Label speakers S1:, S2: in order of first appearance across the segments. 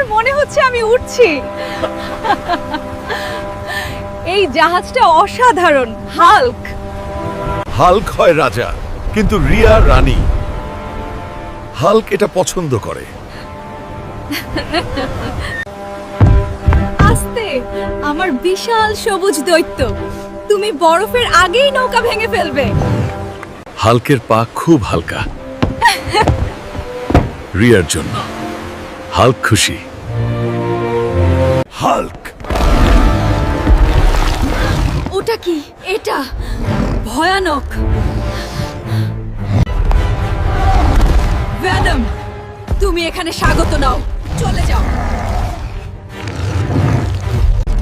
S1: আমার মনে হচ্ছে আমি উঠছি। এই জাহাজটা অসাধারণ হাল্ক।
S2: হাল্ক হয় রাজা কিন্তু রিয়া রানী। হাল্ক এটা পছন্দ করে।
S1: আস্তে আমার বিশাল সবুজ দৈত্য। তুমি বরফের আগেই নৌকা ভেঙে ফেলবে।
S2: হাল্কের পা খুব হালকা। রিয়ার জন্য। হাল্ক খুশি। হাল্ক।
S1: ওটা কি? এটা? ভয়ানক। ভ্যাডাম তুমি এখানে স্বাগত নাও। চলে যাও।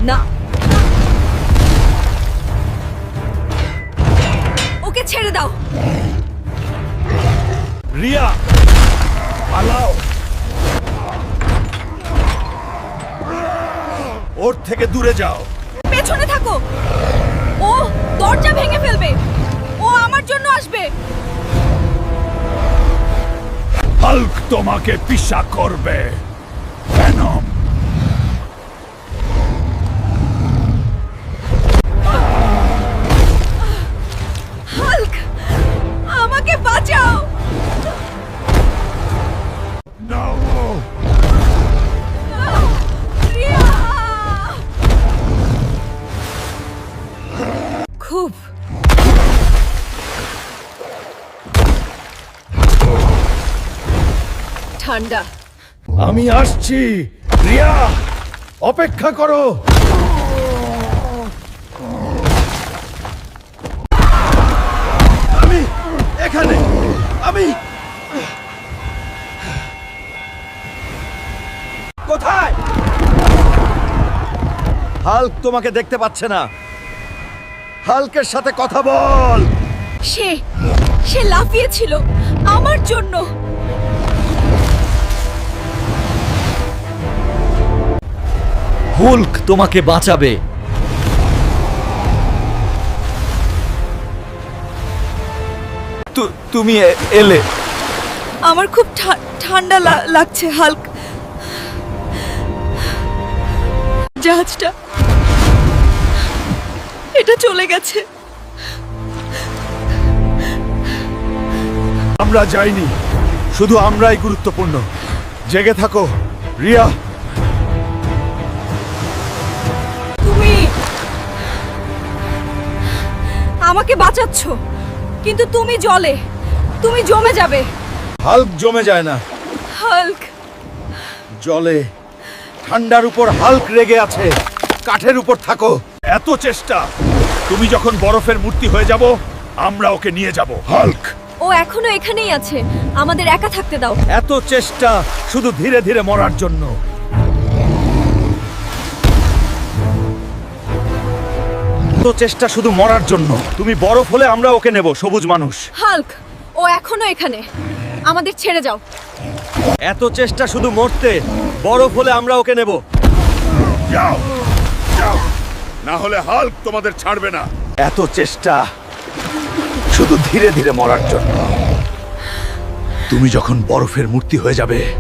S1: না। ওকে ছেড়ে দাও।
S2: রিয়া পালাও। ওর থেকে দূরে যাও।
S1: পেছনে থাকো। ও দরজা ভেঙে ফেলবে। ও আমার জন্য আসবে।
S2: হাল্ক তোমাকে পিসা করবে।
S1: ঠান্ডা।
S2: আমি আসছি। রিয়া অপেক্ষা করো। আমি এখানে। আমি কোথায়? হাল্ক তোমাকে দেখতে পাচ্ছে না। হাল্কের সাথে কথা বল।
S1: সে সে লাফিয়েছিল। আমার জন্য।
S3: হুল্ক তোমাকে বাঁচাবে।
S2: তু- তুমি এলে।
S1: আমার খুব ঠান্ডা লা- লাগছে হাল্ক। জাহাজটা এটা চলে গেছে।
S2: আমরা যাইনি। শুধু আমরাই গুরুত্বপূর্ণ। জেগে থাকো রিয়া।
S1: আমাকে বাঁচাচ্ছ। কিন্তু তুমি জলে তুমি জমে যাবে।
S2: হাল্ক জমে যায় না।
S1: হাল্ক।
S2: জলে ঠান্ডার উপর হাল্ক রেগে আছে। কাঠের উপর থাকো। এত চেষ্টা তুমি যখন বরফের মূর্তি হয়ে যাব আমরা ওকে নিয়ে যাব। হাল্ক।
S1: ও এখনও এখানেই আছে। আমাদের একা থাকতে দাও।
S2: এত চেষ্টা শুধু ধীরে ধীরে মরার জন্য। চেষ্টা শুধু মরার জন্য। তুমি বরফ হলে আমরা ওকে নেব সবুজ মানুষ।
S1: হাল্ক ও এখনও এখানে। আমাদের ছেড়ে যাও।
S2: এত চেষ্টা শুধু মরতে বরফ হলে আমরা ওকে নেব।
S4: যাও যাও। না হলে হাল্ক তোমাদের ছাড়বে না।
S2: এত চেষ্টা শুধু ধীরে ধীরে মরার জন্য। তুমি যখন বরফের মূর্তি হয়ে যাবে